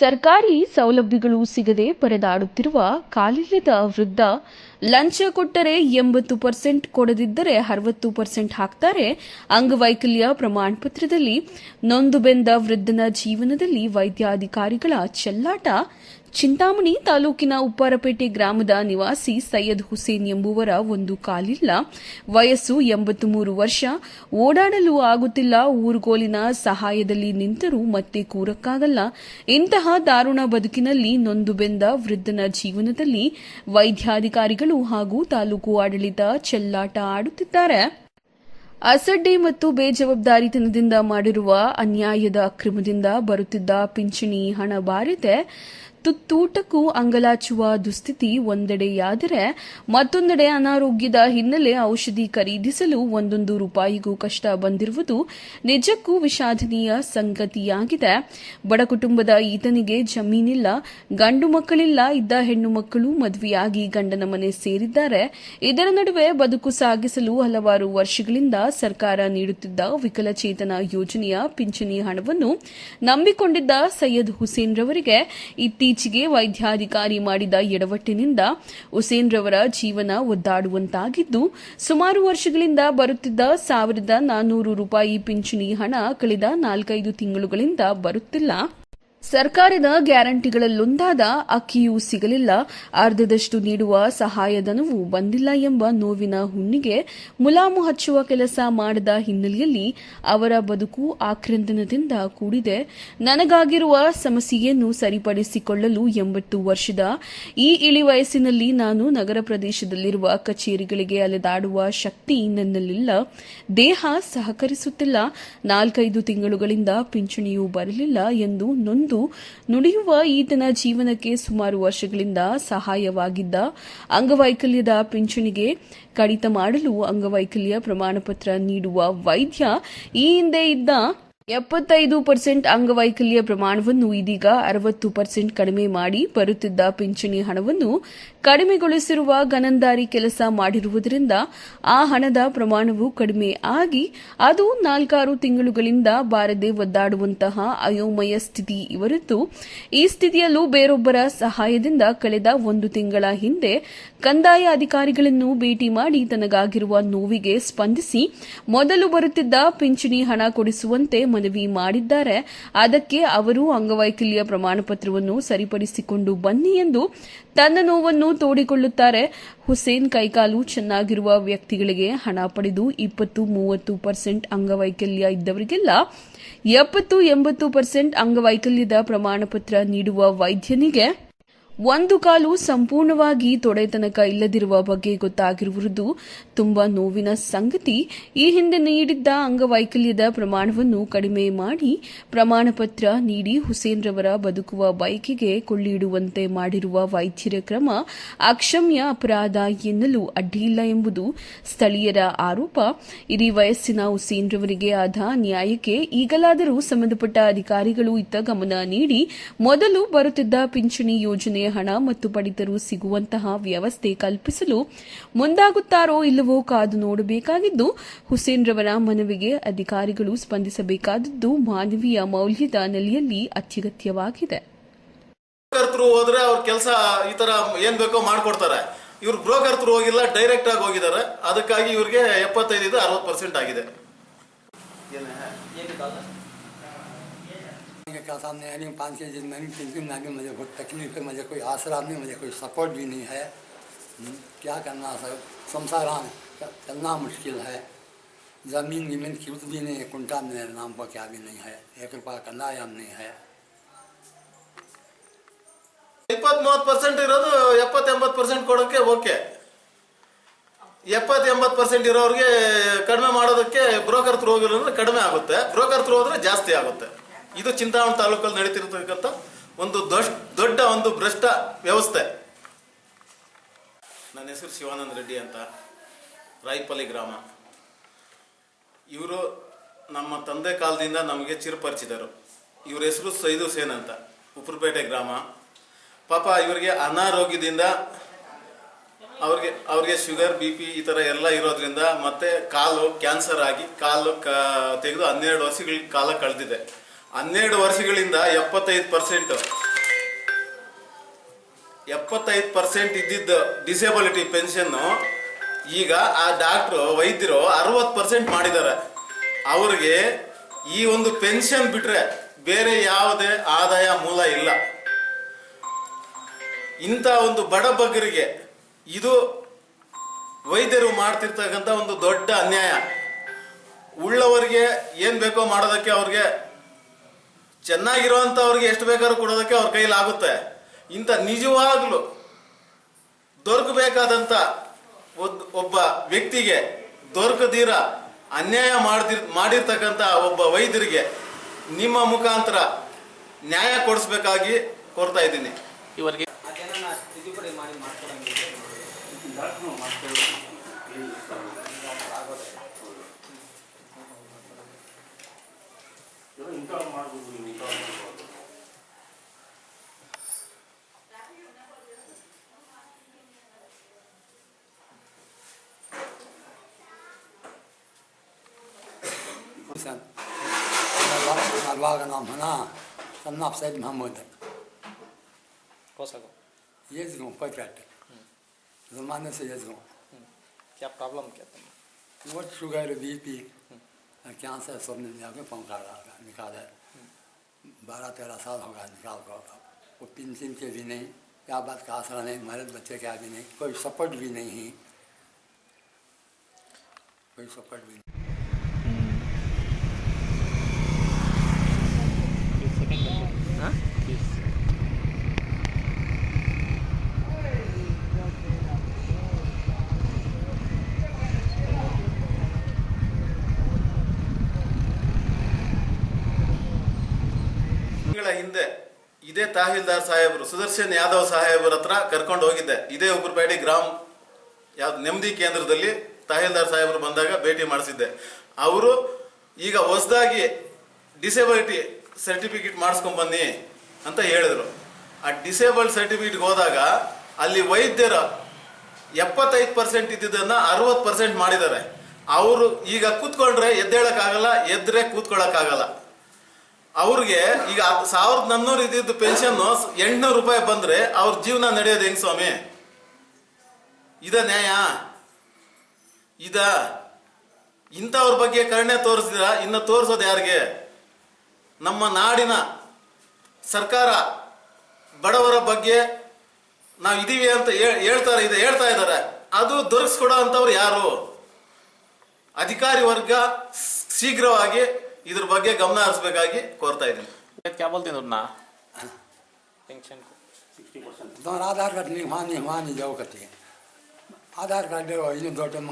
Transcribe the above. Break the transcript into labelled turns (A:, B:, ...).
A: ಸರ್ಕಾರಿ ಸೌಲಭ್ಯಗಳು ಸಿಗದೆ ಪರದಾಡುತ್ತಿರುವ ಕಾಲಿಲ್ಲದ ವೃದ್ಧ, ಲಂಚ ಕೊಟ್ಟರೆ ಎಂಬತ್ತು ಪರ್ಸೆಂಟ್ ಕೊಡದಿದ್ದರೆ ಅರವತ್ತು ಪರ್ಸೆಂಟ್ ಹಾಕ್ತಾರೆ. ಅಂಗವೈಕಲ್ಯ ಪ್ರಮಾಣ ಪತ್ರದಲ್ಲಿ ನೊಂದು ಬೆಂದ ವೃದ್ಧನ ಜೀವನದಲ್ಲಿ ವೈದ್ಯಾಧಿಕಾರಿಗಳ ಚೆಲ್ಲಾಟ. ಚಿಂತಾಮಣಿ ತಾಲೂಕಿನ ಉಪ್ಪಾರಪೇಟೆ ಗ್ರಾಮದ ನಿವಾಸಿ ಸೈಯದ್ ಹುಸೇನ್ ಎಂಬುವರ ಒಂದು ಕಾಲಿಲ್ಲ. ವಯಸ್ಸು ಎಂಬತ್ತು ಮೂರು ವರ್ಷ. ಓಡಾಡಲು ಆಗುತ್ತಿಲ್ಲ. ಊರುಗೋಲಿನ ಸಹಾಯದಲ್ಲಿ ನಿಂತರೂ ಮತ್ತೆ ಕೂರಕ್ಕಾಗಲ್ಲ. ಇಂತಹ ದಾರುಣ ಬದುಕಿನಲ್ಲಿ ನೊಂದು ಬೆಂದ ವೃದ್ಧನ ಜೀವನದಲ್ಲಿ ವೈದ್ಯಾಧಿಕಾರಿಗಳು ಹಾಗೂ ತಾಲೂಕು ಆಡಳಿತ ಚೆಲ್ಲಾಟ ಆಡುತ್ತಿದ್ದಾರೆ. ಅಸಡ್ಡೆ ಮತ್ತು ಬೇಜವಾಬ್ದಾರಿತನದಿಂದ ಮಾಡಿರುವ ಅನ್ಯಾಯದ ಅಕ್ರಮದಿಂದ ಬರುತ್ತಿದ್ದ ಪಿಂಚಣಿ ಹಣ ಬಾರದೆ ತುತ್ತೂಟಕ್ಕೂ ಅಂಗಲಾಚುವ ದುಸ್ಥಿತಿ ಒಂದೆಡೆಯಾದರೆ ಮತ್ತೊಂದೆಡೆ ಅನಾರೋಗ್ಯದ ಹಿನ್ನೆಲೆ ಔಷಧಿ ಖರೀದಿಸಲು ಒಂದೊಂದು ರೂಪಾಯಿಗೂ ಕಷ್ಟ ಬಂದಿರುವುದು ನಿಜಕ್ಕೂ ವಿಷಾದನೀಯ ಸಂಗತಿಯಾಗಿದೆ. ಬಡ ಕುಟುಂಬದ ಈತನಿಗೆ ಜಮೀನಿಲ್ಲ, ಗಂಡು ಮಕ್ಕಳಿಲ್ಲ, ಇದ್ದ ಹೆಣ್ಣು ಮಕ್ಕಳು ಮದುವೆಯಾಗಿ ಗಂಡನ ಮನೆ ಸೇರಿದ್ದಾರೆ. ಇದರ ನಡುವೆ ಬದುಕು ಸಾಗಿಸಲು ಹಲವಾರು ವರ್ಷಗಳಿಂದ ಸರ್ಕಾರ ನೀಡುತ್ತಿದ್ದ ವಿಕಲಚೇತನ ಯೋಜನೆಯ ಪಿಂಚಣಿ ಹಣವನ್ನು ನಂಬಿಕೊಂಡಿದ್ದ ಸೈಯದ್ ಹುಸೇನ್ ರವರಿಗೆ ಇತ್ತೀಚೆಗೆ ವೈದ್ಯಾಧಿಕಾರಿ ಮಾಡಿದ ಎಡವಟ್ಟಿನಿಂದ ಹುಸೇನ್ ರವರ ಜೀವನ ಒದ್ದಾಡುವಂತಾಗಿದ್ದು, ಸುಮಾರು ವರ್ಷಗಳಿಂದ ಬರುತ್ತಿದ್ದ ಸಾವಿರದ ನಾನ್ನೂರು ರೂಪಾಯಿ ಪಿಂಚಣಿ ಹಣ ಕಳೆದ ನಾಲ್ಕೈದು ತಿಂಗಳುಗಳಿಂದ ಬರುತ್ತಿಲ್ಲ. ಸರ್ಕಾರದ ಗ್ಯಾರಂಟಿಗಳಲ್ಲೊಂದಾದ ಅಕ್ಕಿಯೂ ಸಿಗಲಿಲ್ಲ. ಅರ್ಧದಷ್ಟು ನೀಡುವ ಸಹಾಯಧನವೂ ಬಂದಿಲ್ಲ ಎಂಬ ನೋವಿನ ಹುಣ್ಣಿಗೆ ಮುಲಾಮು ಹಚ್ಚುವ ಕೆಲಸ ಮಾಡದ ಹಿನ್ನೆಲೆಯಲ್ಲಿ ಅವರ ಬದುಕು ಆಕ್ರಂದನದಿಂದ ಕೂಡಿದೆ. ನನಗಾಗಿರುವ ಸಮಸ್ಯೆಯನ್ನು ಸರಿಪಡಿಸಿಕೊಳ್ಳಲು ಎಂಬತ್ತು ವರ್ಷದ ಈ ಇಳಿ ವಯಸ್ಸಿನಲ್ಲಿ ನಾನು ನಗರ ಪ್ರದೇಶದಲ್ಲಿರುವ ಕಚೇರಿಗಳಿಗೆ ಅಲೆದಾಡುವ ಶಕ್ತಿ ನನ್ನಲ್ಲಿಲ್ಲ. ದೇಹ ಸಹಕರಿಸುತ್ತಿಲ್ಲ. ನಾಲ್ಕೈದು ತಿಂಗಳುಗಳಿಂದ ಪಿಂಚಣಿಯೂ ಬರಲಿಲ್ಲ ಎಂದು ನೊಂದು ನುಡಿಯುವ ಈತನ ಜೀವನಕ್ಕೆ ಸುಮಾರು ವರ್ಷಗಳಿಂದ ಸಹಾಯವಾಗಿದ್ದ ಅಂಗವೈಕಲ್ಯದ ಪಿಂಚಣಿಗೆ ಕಡಿತ ಮಾಡಲು ಅಂಗವೈಕಲ್ಯ ಪ್ರಮಾಣಪತ್ರ ನೀಡುವ ವೈದ್ಯ ಈ ಹಿಂದೆ ಇದ್ದ ಎಪ್ಪತ್ತೈದು ಪರ್ಸೆಂಟ್ ಅಂಗವೈಕಲ್ಯ ಪ್ರಮಾಣವನ್ನು ಇದೀಗ ಅರವತ್ತು ಪರ್ಸೆಂಟ್ ಕಡಿಮೆ ಮಾಡಿ ಬರುತ್ತಿದ್ದ ಪಿಂಚಣಿ ಹಣವನ್ನು ಕಡಿಮೆಗೊಳಿಸಿರುವ ಗನಂದಾರಿ ಕೆಲಸ ಮಾಡಿರುವುದರಿಂದ ಆ ಹಣದ ಪ್ರಮಾಣವು ಕಡಿಮೆ ಆಗಿ ಅದು ನಾಲ್ಕಾರು ತಿಂಗಳುಗಳಿಂದ ಬಾರದೆ ಒದ್ದಾಡುವಂತಹ ಅಯೋಮಯ ಸ್ಥಿತಿ ಇವರಿದ್ದು, ಈ ಸ್ಥಿತಿಯಲ್ಲೂ ಬೇರೊಬ್ಬರ ಸಹಾಯದಿಂದ ಕಳೆದ ಒಂದು ತಿಂಗಳ ಹಿಂದೆ ಕಂದಾಯ ಅಧಿಕಾರಿಗಳನ್ನು ಭೇಟಿ ಮಾಡಿ ತನಗಾಗಿರುವ ನೋವಿಗೆ ಸ್ಪಂದಿಸಿ ಮೊದಲು ಬರುತ್ತಿದ್ದ ಪಿಂಚಣಿ ಹಣ ಕೊಡಿಸುವಂತೆ ಮನವಿ ಮಾಡಿದ್ದಾರೆ. ಅದಕ್ಕೆ ಅವರು ಅಂಗವೈಕಲ್ಯ ಪ್ರಮಾಣಪತ್ರವನ್ನು ಸರಿಪಡಿಸಿಕೊಂಡು ಬನ್ನಿ ಎಂದು ತನ್ನ ನೋವನ್ನು ತೋಡಿಕೊಳ್ಳುತ್ತಾರೆ. ಹುಸೇನ್ ಕೈಕಾಲು ಚೆನ್ನಾಗಿರುವ ವ್ಯಕ್ತಿಗಳಿಗೆ ಹಣ ಪಡೆದು ಇಪ್ಪತ್ತು ಮೂವತ್ತು ಪರ್ಸೆಂಟ್ ಅಂಗವೈಕಲ್ಯ ಇದ್ದವರಿಗೆಲ್ಲ ಎಪ್ಪತ್ತು ಎಂಬತ್ತು ಪರ್ಸೆಂಟ್ ಅಂಗವೈಕಲ್ಯದ ಪ್ರಮಾಣಪತ್ರ ನೀಡುವ ವೈದ್ಯನಿಗೆ ಒಂದು ಕಾಲು ಸಂಪೂರ್ಣವಾಗಿ ತೊಡೆತನಕ ಇಲ್ಲದಿರುವ ಬಗ್ಗೆ ಗೊತ್ತಾಗಿರುವುದು ತುಂಬಾ ನೋವಿನ ಸಂಗತಿ. ಈ ಹಿಂದೆ ನೀಡಿದ್ದ ಅಂಗವೈಕಲ್ಯದ ಪ್ರಮಾಣವನ್ನು ಕಡಿಮೆ ಮಾಡಿ ಪ್ರಮಾಣ ಪತ್ರ ನೀಡಿ ಹುಸೇನ್ ರವರ ಬದುಕುವ ಬೈಕಿಗೆ ಕೊಳ್ಳಿಡುವಂತೆ ಮಾಡಿರುವ ವೈದ್ಯರ ಕ್ರಮ ಅಕ್ಷಮ್ಯ ಅಪರಾಧ ಎನ್ನಲು ಅಡ್ಡಿಯಿಲ್ಲ ಎಂಬುದು ಸ್ಥಳೀಯರ ಆರೋಪ. ಇಡೀ ವಯಸ್ಸಿನ ಹುಸೇನ್ ರವರಿಗೆ ಆದ ನ್ಯಾಯಕ್ಕೆ ಈಗಲಾದರೂ ಸಂಬಂಧಪಟ್ಟ ಅಧಿಕಾರಿಗಳು ಇತ್ತ ಗಮನ ನೀಡಿ ಮೊದಲು ಬರುತ್ತಿದ್ದ ಪಿಂಚಣಿ ಯೋಜನೆಯ ಹಣ ಮತ್ತು ಪಡಿತರು ಸಿಗುವಂತಹ ವ್ಯವಸ್ಥೆ ಕಲ್ಪಿಸಲು ಮುಂದಾಗುತ್ತಾರೋ ಇಲ್ಲವೋ ಕಾದು ನೋಡಬೇಕಾಗಿದ್ದು ಹುಸೇನ್ ರವರ ಮನವಿಗೆ ಅಧಿಕಾರಿಗಳು ಸ್ಪಂದಿಸಬೇಕಾದದ್ದು ಮಾನವೀಯ ಮೌಲ್ಯದ ನೆಲೆಯಲ್ಲಿ ಅತ್ಯಗತ್ಯವಾಗಿದೆ.
B: ಬ್ರೋಕರ್ ಥ್ರೂ ಹೋದ್ರೆ ಅವ್ರ ಕೆಲಸ ಈ ತರ ಏನ್ ಬೇಕೋ ಮಾಡ್ಕೊಡ್ತಾರೆ. ಇವ್ರು ಬ್ರೋಕರ್ತರು ಹೋಗಿಲ್ಲ ಡೈರೆಕ್ಟ್ ಆಗಿ ಹೋಗಿದ್ದಾರೆ. ಅದಕ್ಕಾಗಿ ಇವ್ರಿಗೆ ಎಪ್ಪತ್ತೈದು ಅರವತ್ತು ಪರ್ಸೆಂಟ್ ಆಗಿದೆ.
C: के क्या सामने यानी पाँच छः दिन में तीन दिन आगे मुझे कोई तकलीफ है मुझे कोई आसरा नहीं मुझे कोई सपोर्ट भी नहीं है हम्म, क्या करना सर संसार चलना मुश्किल है ज़मीन वीमीन खरीद भी नहीं है कुंटा मेरे नाम पर क्या भी नहीं है एक रुपया करना या नहीं है
B: ಇಪ್ಪತ್ ಮೂವತ್ತು ಪರ್ಸೆಂಟ್ ಇರೋದು ಎಪ್ಪತ್ ಎಂಬತ್ತು ಪರ್ಸೆಂಟ್ ಕೊಡೋಕೆ ಓಕೆ ಎಪ್ಪತ್ ಎಂಬತ್ತು ಪರ್ಸೆಂಟ್ ಇರೋರಿಗೆ ಕಡಿಮೆ ಮಾಡೋದಕ್ಕೆ ಬ್ರೋಕರ್ ಥ್ರೂ ಹೋಗಿಲ್ಲ ಅಂದ್ರೆ ಕಡಿಮೆ ಆಗುತ್ತೆ ಬ್ರೋಕರ್ ಥ್ರೂ ಹೋದ್ರೆ ಜಾಸ್ತಿ ಆಗುತ್ತೆ ಇದು ಚಿಂತಾಮಣಿ ತಾಲೂಕಲ್ಲಿ ನಡೀತಿರ್ತಕ್ಕಂಥ ಒಂದು ದೊಡ್ಡ ಒಂದು ಭ್ರಷ್ಟ ವ್ಯವಸ್ಥೆ. ನನ್ನ ಹೆಸರು ಶಿವಾನಂದ ರೆಡ್ಡಿ ಅಂತ, ರಾಯ್ಪಲ್ಲಿ ಗ್ರಾಮ. ಇವರು ನಮ್ಮ ತಂದೆ ಕಾಲದಿಂದ ನಮಗೆ ಚಿರಪರಿಚಿದರು ಇವ್ರ ಹೆಸರು ಸೈದು ಸೇನ್ ಅಂತ, ಉಪ್ರಪೇಟೆ ಗ್ರಾಮ. ಪಾಪ ಇವರಿಗೆ ಅನಾರೋಗ್ಯದಿಂದ ಅವ್ರಿಗೆ ಅವ್ರಿಗೆ ಶುಗರ್, ಬಿ ಪಿ ಈ ಥರ ಎಲ್ಲ ಇರೋದ್ರಿಂದ ಮತ್ತೆ ಕಾಲು ಕ್ಯಾನ್ಸರ್ ಆಗಿ, ಕಾಲು ಕ, ತೆಗೆದು ಹನ್ನೆರಡು ವರ್ಷಗಳ ಕಾಲ ಕಳೆದಿದೆ. ಹನ್ನೆರಡು ವರ್ಷಗಳಿಂದ ಎಪ್ಪತ್ತೈದು ಪರ್ಸೆಂಟ್. ಎಪ್ಪತ್ತೈದು ಪರ್ಸೆಂಟ್ ಇದ್ದಿದ್ದ ಡಿಸೇಬಿಲಿಟಿ ಪೆನ್ಷನ್ ಈಗ ಆ ಡಾಕ್ಟ್ರು ವೈದ್ಯರು ಅರವತ್ತು ಪರ್ಸೆಂಟ್ ಮಾಡಿದ್ದಾರೆ. ಅವ್ರಿಗೆ ಈ ಒಂದು ಪೆನ್ಷನ್ ಬಿಟ್ರೆ ಬೇರೆ ಯಾವುದೇ ಆದಾಯ ಮೂಲ ಇಲ್ಲ. ಇಂಥ ಒಂದು ಬಡ ಬಗ್ಗರಿಗೆ ಇದು ವೈದ್ಯರು ಮಾಡ್ತಿರ್ತಕ್ಕಂಥ ಒಂದು ದೊಡ್ಡ ಅನ್ಯಾಯ. ಉಳ್ಳವರಿಗೆ ಏನು ಬೇಕೋ ಮಾಡೋದಕ್ಕೆ ಅವ್ರಿಗೆ ಚೆನ್ನಾಗಿರುವಂತವ್ರಿಗೆ ಎಷ್ಟು ಬೇಕಾದ್ರೂ ಕೊಡೋದಕ್ಕೆ ಅವ್ರ ಕೈಲಾಗುತ್ತೆ ಇಂಥ ನಿಜವಾಗ್ಲು ದೊರಕಬೇಕಾದಂಥ ಒದ್- ಒಬ್ಬ ವ್ಯಕ್ತಿಗೆ ದೊರಕದಿರ ಅನ್ಯಾಯ ಮಾಡ್ದಿ ಮಾಡಿರ್ತಕ್ಕಂಥ ಒಬ್ಬ ವೈದ್ಯರಿಗೆ ನಿಮ್ಮ ಮುಖಾಂತರ ನ್ಯಾಯ ಕೊಡಿಸ್ಬೇಕಾಗಿ ಕೋರ್ತಾ ಇದ್ದೀನಿ.
D: ಇವರಿಗೆ
E: ಅದೇನ ఇంకా మాకు
C: ఇంకా अरवा का नाम है ना सन्नाफ सैद महमूद
D: है कौन सा गाँव
C: ये गाँव पैपैट जमाने से ये गाँव
D: क्या प्रॉब्लम क्या तुम
C: वो शुगर बीपी कैंसर सबने जाकर पहुँचा रहा निकाल है बारह तेरह साल होगा निकाल कर वो पेंशन के भी नहीं क्या बात का आसरा नहीं मरद बच्चे क्या भी नहीं कोई सपोर्ट भी नहीं है। कोई सपोर्ट भी नहीं।
D: ಹಾಂ
B: ಇದೇ ತಹಸೀಲ್ದಾರ್ ಸಾಹೇಬರು ಸುದರ್ಶನ್ ಯಾದವ್ ಸಾಹೇಬರ ಹತ್ರ ಕರ್ಕೊಂಡು ಹೋಗಿದ್ದೆ. ಇದೇ ಉಗುರ್ಪೇಟೆ ಗ್ರಾಮ ಯಾವ್ದು ನೆಮ್ಮದಿ ಕೇಂದ್ರದಲ್ಲಿ ತಹಸೀಲ್ದಾರ್ ಸಾಹೇಬರು ಬಂದಾಗ ಭೇಟಿ ಮಾಡಿಸಿದ್ದೆ. ಅವರು ಈಗ ಹೊಸದಾಗಿ ಡಿಸೇಬಿಲಿಟಿ ಸರ್ಟಿಫಿಕೇಟ್ ಮಾಡಿಸ್ಕೊಂಡ್ ಬನ್ನಿ ಅಂತ ಹೇಳಿದ್ರು. ಆ ಡಿಸೇಬಲ್ ಸರ್ಟಿಫಿಕೇಟ್ಗೆ ಹೋದಾಗ ಅಲ್ಲಿ ವೈದ್ಯರ ಎಪ್ಪತ್ತೈದು ಪರ್ಸೆಂಟ್ ಇದ್ದಿದ್ದನ್ನ ಅರವತ್ತು ಪರ್ಸೆಂಟ್ ಮಾಡಿದ್ದಾರೆ. ಅವರು ಈಗ ಕೂತ್ಕೊಂಡ್ರೆ ಎದ್ದೇಳಕ್ಕಾಗಲ್ಲ, ಎದ್ರೆ ಕೂತ್ಕೊಳ್ಳೋಕ್ಕಾಗಲ್ಲ ಅವ್ರಿಗೆ ಈಗ ಸಾವಿರದ ನಾನ್ನೂರು ಇದ್ದಿದ್ದು ಪೆನ್ಷನ್ ಎಂಟ್ನೂರು ರೂಪಾಯಿ ಬಂದ್ರೆ ಅವ್ರ ಜೀವನ ನಡೆಯೋದು ಹೆಂಗ್ ಸ್ವಾಮಿ? ಇದ ನ್ಯಾಯ. ಇದ ಇಂಥವ್ರ ಬಗ್ಗೆ ಕರುಣೆ ತೋರಿಸಿದ್ರ? ಇನ್ನು ತೋರಿಸೋದು ಯಾರಿಗೆ? ನಮ್ಮ ನಾಡಿನ ಸರ್ಕಾರ ಬಡವರ ಬಗ್ಗೆ ನಾವು ಇದೀವಿ ಅಂತ ಹೇಳ್- ಹೇಳ್ತಾರೆ ಇದೆ, ಹೇಳ್ತಾ ಇದ್ದಾರೆ. ಅದು ದೊರಕಿಸ್ಕೊಡೋ ಅಂಥವ್ರು ಯಾರು? ಅಧಿಕಾರಿ ವರ್ಗ ಶೀಘ್ರವಾಗಿ ಇದ್ರ ಬಗ್ಗೆ ಗಮನ ಹರಿಸಬೇಕಾಗಿ ಕೋರ್ತಾ ಇದ್ದೀನಿ
D: क्या बोलते हैं ना पेंशन को
C: तुम्हारा आधार कार्ड नहीं वहाँ नहीं वहाँ नहीं जाओ करती है आधार कार्ड इन दो टम